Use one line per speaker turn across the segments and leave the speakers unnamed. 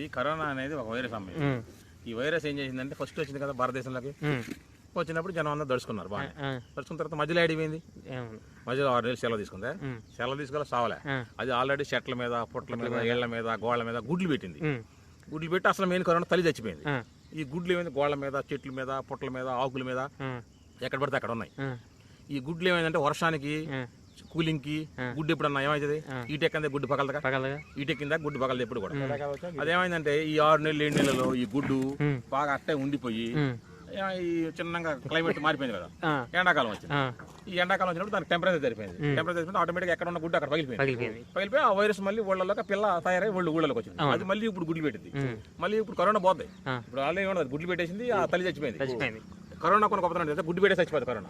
ఇది కరోనా అనేది ఒక వైరస్ అమ్మాయి. ఈ వైరస్ ఏం చేసిందంటే ఫస్ట్ వచ్చింది కదా భారతదేశంలోకి. వచ్చినప్పుడు జనం అందరూ దడుచుకున్నారు బాగా దడుచుకున్న తర్వాత మధ్యలో ఆడిపోయింది మధ్యలో ఆరు నెలలు సెలవు తీసుకుందా? సెలవు తీసుకెళ్ళి సావలే. అది ఆల్రెడీ చెట్ల మీద పుట్ల మీద ఏళ్ళ మీద. గోళ్ళ మీద గుడ్లు పెట్టింది. గుడ్లు పెట్టి అసలు మెయిన్ కరోనా తల్లి చచ్చిపోయింది. ఈ గుడ్లు ఏమైంది? గోళ్ళ మీద చెట్ల మీద పుట్ల మీద ఆకుల మీద ఎక్కడ పడితే అక్కడ ఉన్నాయి. ఈ గుడ్లు ఏమైందంటే వర్షానికి కూలింగ్కి గుడ్డు ఎప్పుడన్నా ఏమవుతుంది ఈటెక్కిందే గుడ్డు పగలదుగా
పగలగా
ఈటెక్కిందా గుడ్డు పగలదు ఎప్పుడు కూడా? అదేమైందంటే ఈ ఆరు నెలలు ఏడు నెలలు ఈ గుడ్డు బాగా అట్టే ఉండిపోయి ఈ చిన్నగా క్లైమేట్ మారిపోయింది కదా? ఎండాకాలం వచ్చింది. ఈ ఎండాకాలం వచ్చినప్పుడు దానికి టెంపరేచర్ సరిపోయింది. టెంపరేచర్ సరిపోయింది. ఆటోమేటిక్ ఎక్కడ ఉన్న గుడ్డు అక్కడ పగిలిపోయింది. పగిలిపోయి ఆ వైరస్ మళ్ళీ ఊళ్ళలోకి పిల్ల తయారై వాళ్ళు ఊళ్ళలోకి వచ్చింది. అది మళ్ళీ ఇప్పుడు గుడ్లు పెట్టింది. మళ్ళీ ఇప్పుడు కరోనా పోద్ది.
ఆ.
ఇప్పుడు ఆల్రెడీ ఉండదు గుడ్లు పెట్టేసింది ఆ తల్లి చచ్చిపోయింది. కరోనా కొన్ని గొప్పతనం గుడ్డు పెట్టేసి చచ్చిపోతుంది కరోనా.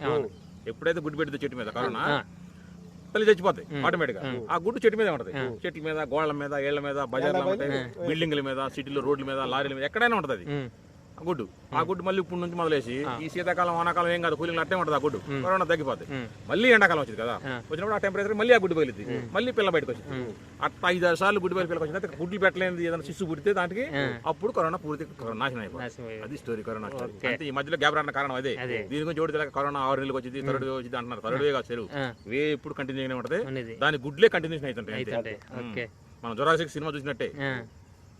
ఎప్పుడైతే గుడ్డు పెట్టిందో చెట్టు మీద కరోనా తల్లి చచ్చిపోతాయి ఆటోమేటిక్గా. ఆ గుడ్డు చెట్టు మీద ఉంటది. చెట్ల మీద గోళ్ళ మీద ఏళ్ళ మీద బజార్ల మీద బిల్డింగ్ల మీద సిటీలో రోడ్ల మీద లారీల మీద ఎక్కడైనా ఉంటది గుడ్డు. ఆ గుడ్డు మళ్ళీ ఇప్పుడు నుంచి మొదలేసి ఈ శీతాకాలం వానాకాలం ఏం కాదు కూలింగ్ అట్టే ఉంటది ఆ గుడ్డు. కరోనా తగ్గిపోతుంది
ఉమ్,
మళ్ళీ ఎండాకాలం వచ్చింది కదా. వచ్చినప్పుడు ఆ టెంపరేచర్ మళ్ళీ ఆ గుడ్డు పగిలింది మళ్ళీ పిల్ల బయటకు వచ్చింది. అట్లా ఐదు ఆరు సార్లు గుడ్డు బయట పిల్లకి వచ్చింది. అయితే గుడ్లు పెట్టలేనిది ఏదైనా శిశు పుడితే దానికి అప్పుడు కరోనా పూర్తి నాశనం అయిపోయింది. అది స్టోరీ కరోనా అంటే ఈ మధ్యలో గ్యాప్ రావడానికి కారణం అదే. దీని గురించి చూడదు కరోనా ఆరు నెలలకు వచ్చింది థర్డ్ వే వచ్చింది అంటున్నారు. థర్డ్ వే కాదు చెరువు. వే ఇప్పుడు కంటిన్యూ ఉంటది.
ఉన్నది.
దాని గుడ్లే కంటిన్యూషన్ అవుతుంటాయి మనం జొరాసిక్ సినిమా చూసినట్టే.